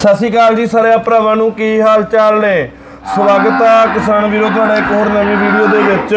ਸਤਿ ਸ਼੍ਰੀ ਅਕਾਲ ਜੀ ਸਾਰੇ ਭਰਾਵਾਂ ਨੂੰ, ਕੀ ਹਾਲ ਚਾਲ ਨੇ? ਸਵਾਗਤ ਹੈ ਕਿਸਾਨ ਵੀਰੋ ਤੁਹਾਡਾ ਇੱਕ ਹੋਰ ਨਵੀਂ ਵੀਡੀਓ ਦੇ ਵਿੱਚ।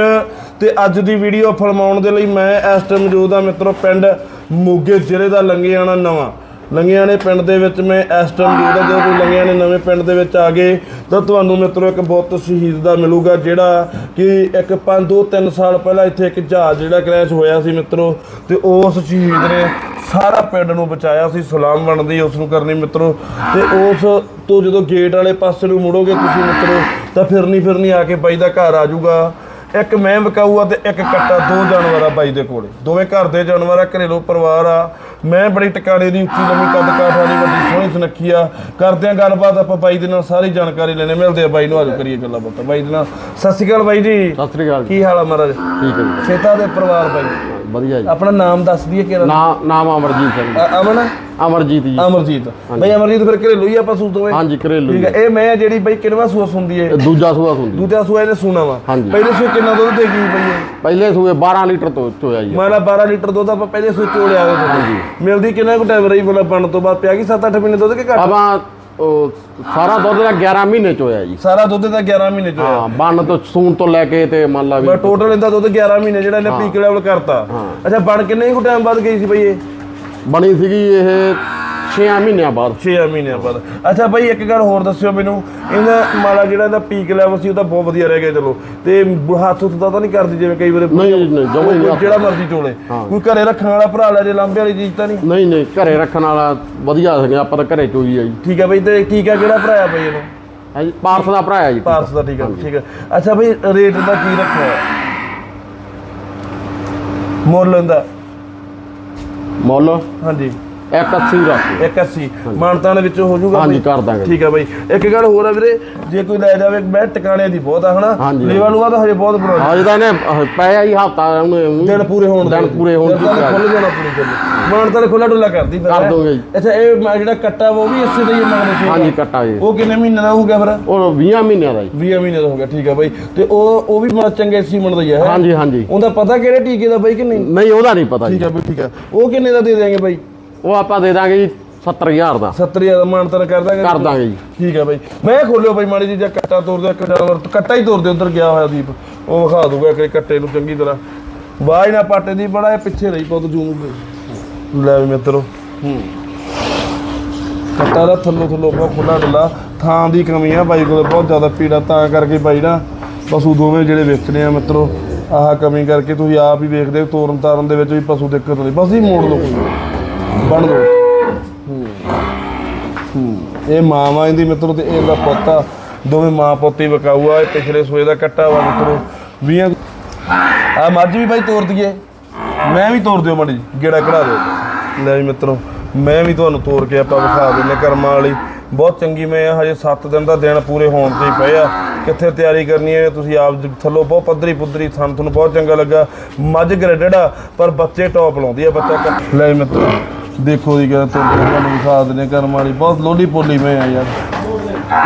ਤੇ ਅੱਜ ਦੀ ਵੀਡੀਓ ਫਰਮਾਉਣ ਦੇ ਲਈ ਮੈਂ ਇਸ ਟਾਈਮ ਮੌਜੂਦ ਹਾਂ ਮਿੱਤਰੋ ਪਿੰਡ ਮੋਗੇ ਜ਼ਿਲ੍ਹੇ ਦਾ ਲੰਗੇਆਣਾ ਨਵਾਂ। ਲੰਗੇਆਣੇ ਪਿੰਡ ਦੇ ਵਿੱਚ ਮੈਂ ਇਸ ਟਾਈਮ ਮੌਜੂਦ ਜਦੋਂ ਤੁਸੀਂ ਲੰਗੇਆਣੇ ਨਵੇਂ ਪਿੰਡ ਦੇ ਵਿੱਚ ਆ ਗਏ, ਤਾਂ ਤੁਹਾਨੂੰ ਮਿੱਤਰੋ ਇੱਕ ਬਹੁਤ ਸ਼ਹੀਦ ਦਾ ਮਿਲੂਗਾ, ਜਿਹੜਾ ਕਿ ਇੱਕ 5 2 3 ਸਾਲ ਪਹਿਲਾਂ ਇੱਥੇ ਇੱਕ ਜਹਾਜ਼ ਜਿਹੜਾ ਕ੍ਰੈਸ਼ ਹੋਇਆ ਸੀ ਮਿੱਤਰੋ, ਤੇ ਉਸ ਸ਼ਹੀਦ ਨੇ ਸਾਰਾ ਪਿੰਡ ਨੂੰ ਬਚਾਇਆ ਸੀ, ਸਲਾਮ ਬਣਦੀ ਉਸ ਨੂੰ ਕਰਨੀ ਮਿੱਤਰੋ, ਤੇ ਉਸ ਤੋਂ ਜਦੋਂ ਗੇਟ ਵਾਲੇ ਪਾਸੇ ਨੂੰ ਮੁੜੋਗੇ ਤੁਸੀਂ ਮਿੱਤਰੋ, ਤਾਂ ਫਿਰਨੀ ਫਿਰਨੀ ਆ ਕੇ ਬਾਈ ਦਾ ਘਰ ਆ ਜਾਊਗਾ। ਇੱਕ ਮੈਂ ਵਿਕਾਊ ਆ ਤੇ ਇੱਕ ਕੱਟਾ ਦੋ ਜਾਨਵਰ ਆ ਬਾਈ ਦੇ ਕੋਲੇ। ਦੋਵੇਂ ਘਰ ਦੇ ਜਾਨਵਰ ਆ ਘਰੇਲੂ ਪਰਿਵਾਰ ਆ। ਮੈਂ ਬੜੀ ਟਿਕਾਣੇ ਦੀ ਉੱਚੀ ਲੰਮੀ ਕੱਦ ਕਾਠ ਵਾਲੀ ਵੱਡੀ ਸੋਹਣੀ ਸੁਨੱਖੀ ਆ। ਕਰਦੇ ਆ ਗੱਲਬਾਤ ਆਪਾਂ ਬਾਈ ਦੇ ਨਾਲ ਸਾਰੀ ਜਾਣਕਾਰੀ ਲੈਣੇ। ਮਿਲਦੇ ਆ ਬਾਈ ਨੂੰ ਆਜੋ ਕਰੀਏ ਗੱਲਾਂ ਬਾਤਾਂ। ਬਾਈ ਦੇ ਨਾਲ ਸਤਿ ਸ਼੍ਰੀ ਅਕਾਲ ਬਾਈ ਜੀ। ਸਤਿ ਸ੍ਰੀ ਅਕਾਲ ਕੀ ਹਾਲ ਆ ਮਹਾਰਾਜ? ਠੀਕ ਹੈ ਜੀ। ਖੇਤਾ ਦੇ ਪਰਿਵਾਰ ਬਾਈ। ਵਧੀਆ ਜੀ। ਆਪਣਾ ਨਾਮ ਦੱਸ ਦਈਏ ਕਿਹੜਾ? ਨਾਮ ਨਾਮ ਅਮਰਜੀਤ ਸਿੰਘ ਜੀ। ਅਮਨ? ਅਮਰਜੀਤ ਜੀ। ਅਮਰਜੀਤ। ਬਈ ਅਮਰਜੀਤ ਫਿਰ ਘਰੇਲੂ ਹੀ ਆਪਾਂ ਸੂਤ ਹੋਏ ਹਾਂਜੀ ਘਰੇਲੂ ਠੀਕ ਹੈ ਇਹ ਮੈਂ ਜਿਹੜੀ ਬਈ ਕਿੰਨਵਾ ਸੂਸ ਹੁੰਦੀ ਇਹ ਦੂਜਾ ਸੂਆ ਹੁੰਦੀ ਦੂਜਾ ਸੂਆ ਇਹਨੇ ਸੂਣਾ ਵਾ। ਹਾਂਜੀ। ਪਹਿਲੇ ਸੂਏ ਕਿੰਨਾ ਦੁੱਧ ਦੇ ਗਈ ਹੈ ਪਹਿਲੇ ਸੂਏ 12 ਲੀਟਰ ਤੋਂ ਚੋਇਆ ਜੀ ਮਾਲਾ 12 ਲੀਟਰ ਦੁੱਧ ਆਪਾਂ ਪਹਿਲੇ ਸੂਏ ਚੋੜਿਆ ਹੋਇਆ ਹਾਂਜੀ। ਮਿਲਦੀ ਕਿੰਨਾ ਕੁ ਟਾਈਮ ਰਹੀ ਬੋਲਾ ਬਣ ਤੋਂ ਬਾਅਦ ਪਿਆ ਗਈ 7-8 ਮਹੀਨੇ ਦੁੱਧ ਕੇ ਘੱਟ? ਆਪਾਂ ਉਹ ਸਾਰਾ ਦੁੱਧ ਦਾ 11 ਮਹੀਨੇ ਚੋਇਆ ਜੀ। ਸਾਰਾ ਦੁੱਧ ਦਾ 11 ਮਹੀਨੇ ਚੋਇਆ ਹਾਂ ਬੰਨ ਤੋਂ ਸੂਣ ਤੋਂ ਲੈ ਕੇ ਤੇ ਮੰਨ ਲਾ ਵੀ ਮੈਂ ਟੋਟਲ ਇਹਦਾ ਦੁੱਧ 11 ਮਹੀਨੇ ਜਿਹੜਾ ਇਹਨੇ ਪੀਕ ਲੈਵਲ ਕਰਤਾ। ਅੱਛਾ ਬਣ ਕਿੰਨੇ ਕੁ ਟਾਈਮ ਬਾਅਦ ਗਈ ਸੀ ਬਈ ਇਹ? ਬਣੀ ਸੀਗੀ ਇਹ 6 ਮਹੀਨਿਆਂ ਬਾਅਦ। 6 ਮਹੀਨਿਆਂ ਬਾਅਦ। ਅੱਛਾ ਬਈ ਇੱਕ ਗੱਲ ਹੋਰ ਦੱਸਿਓ ਮੈਨੂੰ। ਇਹਦਾ ਮਾਲਾ ਜਿਹੜਾ ਇਹਦਾ ਪੀਕ ਲੈਵਲ ਸੀ ਉਹ ਤਾਂ ਬਹੁਤ ਵਧੀਆ ਰਹਿ ਗਿਆ ਚਲੋ। ਤੇ ਹੱਥ ਦਾ ਤਾਂ ਨਹੀਂ ਕਰਦੀ ਜਿਵੇਂ ਕਈ ਵਾਰ ਨਹੀਂ ਨਹੀਂ ਜਮਾ ਹੀ ਨਹੀਂ ਜਿਹੜਾ ਮਰਜ਼ੀ ਚੋਲੇ। ਕੋਈ ਘਰੇ ਰੱਖਣ ਵਾਲਾ ਭਰਾ ਲੈ ਜੇ ਲਾਂਬੇ ਵਾਲੀ ਚੀਜ਼ ਤਾਂ ਨਹੀਂ। ਨਹੀਂ ਨਹੀਂ ਘਰੇ ਰੱਖਣ ਵਾਲਾ ਵਧੀਆ ਸੀਗਾ ਆਪਾਂ ਤਾਂ ਘਰੇ ਚੋਈ ਆ ਜੀ। ਠੀਕ ਹੈ ਬਈ ਤੇ ਟੀਕਾ ਕਿਹੜਾ ਭਰਾਇਆ ਬਈ ਇਹਨੂੰ? ਹੈ ਜੀ ਪਾਰਸ ਦਾ ਭਰਾ ਹੈ ਜੀ। ਪਾਰਸ ਦਾ ਟੀਕਾ ਠੀਕ ਹੈ ਅੱਛਾ ਬਈ ਰੇਟ ਦਾ ਕੀ ਰੱਖਿਆ ਮੁੱਲ ਇਹਦਾ? ਮੁੱਲ? ਹਾਂਜੀ। 180 ਰੱਖ 180 ਮਾਨਤਾਂ ਦੇ ਵਿੱਚੋਂ ਹੋ ਜਾਊਗਾ ਹਾਂਜੀ? ਕਰ ਦਾਂਗੇ। ਠੀਕ ਹੈ ਬਈ। ਇੱਕ ਗੱਲ ਹੋਰ ਆ ਵੀਰੇ ਜੇ ਕੋਈ ਲੈ ਜਾਵੇ ਮੈਂ ਟਿਕਾਣੇ ਦੀ ਬਹੁਤ ਆ ਹਨਾ। ਲੇਵਾ ਲੂਆ ਤਾਂ ਹਜੇ ਬਹੁਤ ਬਣਾ ਹਾਂ ਜਿਹਦਾ ਨੇ ਪਿਆ ਹੀ ਹਫਤਾ ਉਹਨੇ ਦਿਨ ਪੂਰੇ ਹੋਣ ਦਿਨ ਪੂਰੇ ਹੋਣ ਦੀ। ਖੁੱਲ ਜਾਣਾ ਪੂਰੀ ਚੱਲ। ਮਾਨਤਾਂ ਖੁੱਲਾ ਡੁੱਲਾ ਕਰਦੀ ਫਿਰ ਕਰ? ਦੋਗੇ। ਅੱਛਾ ਇਹ ਜਿਹੜਾ ਕੱਟਾ ਉਹ ਵੀ ਇਸੇ ਦਾ ਹੀ ਮੰਗਦੇ ਸੀ। ਹਾਂਜੀ ਕੱਟਾ ਜੀ। ਉਹ ਕਿੰਨੇ ਮਹੀਨੇ ਦਾ ਹੋ ਗਿਆ ਫਿਰ? ਉਹ 20 ਮਹੀਨਿਆਂ ਦਾ ਜੀ। 20 ਮਹੀਨੇ ਦਾ ਹੋ ਗਿਆ ਠੀਕ ਹੈ ਬਾਈ। ਤੇ ਉਹ ਉਹ ਵੀ ਬੜਾ ਚੰਗੇ ਸੀਮਨ ਦਾ ਹੀ ਹੈ? ਹਾਂਜੀ ਹਾਂਜੀ। ਉਹਦਾ ਪਤਾ ਕਿਹੜੇ ਟੀਕੇ ਦਾ ਬਾਈ ਕਿ ਨਹੀਂ? ਨਹੀਂ ਉਹਦਾ ਨਹੀਂ ਪਤਾ ਠੀਕ ਹੈ ਬਈ ਠੀਕ ਹੈ ਉਹ ਕਿੰਨੇ ਦਾ ਦੇ ਦੇਾਂਗੇ ਬਾਈ? ਉਹ ਆਪਾਂ ਦੇ ਦਾਂਗੇ ਜੀ 70000 ਦਾ। 70000 ਦਾ ਮਾਨਤਨ ਕਰ ਦਾਂਗੇ। ਕਰ ਦਾਂਗੇ ਜੀ। ਠੀਕ ਹੈ ਬਾਈ। ਮੈਂ ਖੋਲਿਓ ਬਾਈ ਮਾੜੀ ਜੀ ਜਾਂ ਕੱਟਾ ਤੋੜ ਦਿਓ ਇੱਕ ਜਾਨਵਰ ਕੱਟਾ ਹੀ ਤੋੜ ਦਿਓ ਉਧਰ ਗਿਆ ਹੋਇਆ ਦੀਪ। ਉਹ ਵਿਖਾ ਦੂਗਾ ਕਿ ਕੱਟੇ ਨੂੰ ਚੰਗੀ ਤਰ੍ਹਾਂ। ਬਾਜ ਨਾ ਪਾਟੇ ਦੀ ਬੜਾ ਇਹ ਪਿੱਛੇ ਰਹੀ ਬਹੁਤ ਜੂਮ ਲੈ ਵੀ ਮਿੱਤਰੋ। ਕੱਟਾ ਦਾ ਥੱਲੋਂ ਥੱਲੋਂ ਬਹੁਤ ਖੁੱਲਾ ਡੁੱਲਾ। ਥਾਂ ਦੀ ਕਮੀ ਆ ਬਾਈ ਕੋਲ ਬਹੁਤ ਜ਼ਿਆਦਾ ਪੀੜਾ ਤਾਂ ਕਰਕੇ ਬਾਈ ਨਾ ਪਸ਼ੂ ਦੋਵੇਂ ਜਿਹੜੇ ਵੇਚਣੇ ਆ ਮਿੱਤਰੋ ਆਹ ਕਮੀ ਕਰਕੇ ਤੁਸੀਂ ਆਪ ਹੀ ਵੇਖਦੇ ਹੋ ਤੋਰਨ ਤਾਰਨ ਦੇ ਵਿੱਚ ਵੀ ਪਸ਼ੂ ਦਿੱਕਤ ਨਹੀਂ ਬਸ ਹੀ ਮੋੜ ਲਓ। ਕੋਈ ਬਣ ਲਓ ਇਹ ਮਾਂ ਵਾ ਇਹਦੀ ਮਿੱਤਰੋ ਤੇ ਇਹਦਾ ਪੋਤਾ, ਦੋਵੇਂ ਮਾਂ ਪੋਤੀ ਹੀ ਵਿਕਾਊ ਆ ਇਹ ਪਿਛਲੇ ਸੂਏ ਦਾ ਕੱਟਾ ਵਾ ਮਿੱਤਰੋ। 20 ਆ ਮੱਝ ਵੀ ਬਾਈ ਤੋੜ ਦਈਏ। ਮੈਂ ਵੀ ਤੋੜ ਦਿਓ ਮੜੀ ਗੇੜਾ ਕਢਾ ਦਿਓ। ਲੈ ਵੀ ਮਿੱਤਰੋ, ਮੈਂ ਵੀ ਤੁਹਾਨੂੰ ਤੋੜ ਕੇ ਆਪਾਂ ਵਿਖਾ ਦਿੰਨੇ ਕਰਮਾਂ ਵਾਲੀ। ਬਹੁਤ ਚੰਗੀ ਮੈਂ ਆ, ਹਜੇ 7 ਦਿਨ ਦਾ ਦਿਨ ਪੂਰੇ ਹੋਣ ਤੇ ਪਏ ਆ। ਕਿੱਥੇ ਤਿਆਰੀ ਕਰਨੀ ਹੈ, ਤੁਸੀਂ ਆਪ ਥੱਲੋਂ ਬਹੁਤ ਪੱਧਰੀ ਪੁੱਧਰੀ ਸਾਨੂੰ ਤੁਹਾਨੂੰ ਬਹੁਤ ਚੰਗਾ ਲੱਗਾ। ਮੱਝ ਗ੍ਰੇਡਡ ਆ, ਪਰ ਬੱਚੇ ਟੌਪ ਲਾਉਂਦੀ ਆ ਬੱਚਾ। ਕ- ਲੈ ਵੀ ਮਿੱਤਰੋ ਦੇਖੋ ਜੀ ਕਹਿੰਦਾ ਤੁਹਾਨੂੰ ਵਿਖਾ ਦਿੰਨੇ ਕਰਮਾਂ ਵਾਲੀ, ਬਹੁਤ ਲੋਲੀ ਪੋਲੀ ਮੈਂ ਆ ਯਾਰ।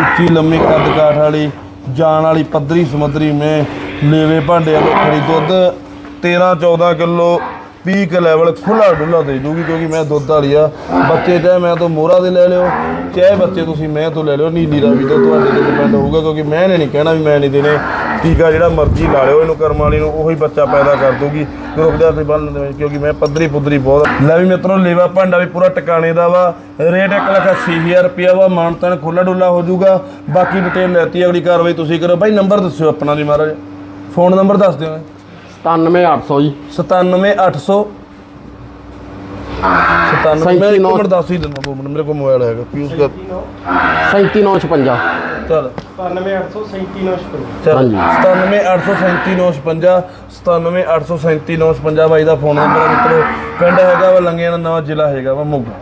ਉੱਚੀ ਲੰਮੀ ਕੱਦ ਕਾਠ ਵਾਲੀ ਜਾਨ ਵਾਲੀ ਪੱਧਰੀ ਸਮੱਧਰੀ ਮੈਂ, ਲੇਵੇ ਭਾਂਡਿਆਂ ਵਾਲੀ ਖੜੀ ਦੁੱਧ 13 14 ਕਿਲੋ ਪੀਕ ਲੈਵਲ ਖੁੱਲਾ ਡੁੱਲਾ ਦੇ ਦੂਗੀ, ਕਿਉਂਕਿ ਮੈਂ ਦੁੱਧ ਵਾਲੀ ਆ। ਬੱਚੇ ਚਾਹੇ ਮੈਂ ਤੋਂ ਮੋਹਰਾ ਦੇ ਲੈ ਲਿਓ, ਚਾਹੇ ਬੱਚੇ ਤੁਸੀਂ ਮੈਂ ਤੋਂ ਲੈ ਲਿਓ, ਨੀਲੀ ਵੀ ਤੋਂ ਤੁਹਾਡੇ ਤੇ ਡਿਪੈਂਡ ਹੋਊਗਾ, ਕਿਉਂਕਿ ਮੈਂ ਨੇ ਨਹੀਂ ਕਹਿਣਾ ਵੀ ਮੈਂ ਨਹੀਂ ਦੇਣੇ। ਟੀਕਾ ਜਿਹੜਾ ਮਰਜ਼ੀ ਲਾ ਲਿਓ ਇਹਨੂੰ ਕਰਮ ਵਾਲੀ ਨੂੰ ਉਹੀ ਬੱਚਾ ਪੈਦਾ ਕਰ ਦੂਗੀ ਰੁਕਦਾ ਤੇ ਬੰਨ ਦੇ ਕਿਉਂਕਿ ਮੈਂ ਪੱਧਰੀ ਪੁੱਧਰੀ ਬਹੁਤ ਲੈ ਵੀ ਮਿੱਤਰੋ ਲੇਵਾ ਭਾਂਡਾ ਵੀ ਪੂਰਾ ਟਿਕਾਣੇ ਦਾ ਵਾ। ਰੇਟ 1 ਲੱਖ 80000 ਰੁਪਿਆ ਵਾ ਮਾਨਤਨ ਖੁੱਲਾ ਡੁੱਲਾ ਹੋ ਜਾਊਗਾ। ਬਾਕੀ ਡਿਟੇਲ ਲੈਤੀ ਅਗਲੀ ਕਾਰਵਾਈ ਤੁਸੀਂ ਕਰੋ। ਬਾਈ ਨੰਬਰ ਦੱਸਿਓ ਆਪਣਾ ਜੀ ਮਹਾਰਾਜ। ਫੋਨ ਨੰਬਰ ਦੱਸ ਦਿਓ। 97800 ਜੀ। 97800 97 ਮੈਂ ਇੱਕ 37 ਮਿੰਟ ਦੱਸ ਹੀ ਦਿੰਦਾ ਦੋ ਮਿੰਟ ਮੇਰੇ ਕੋਲ ਮੋਬਾਈਲ ਹੈਗਾ ਪਿਊਸ ਕਰ 37956 ਚੱਲ 97837 ਚੱਲ। ਹਾਂਜੀ। 97837 959 97837 959 ਬਾਈ ਦਾ ਫੋਨ ਨੰਬਰ ਮਿੱਤਰੋ। ਪਿੰਡ ਹੈਗਾ ਵਾ ਲੰਗਿਆਣਾ ਨਵਾਂ ਜ਼ਿਲ੍ਹਾ ਹੈਗਾ ਵਾ ਮੋਗਾ।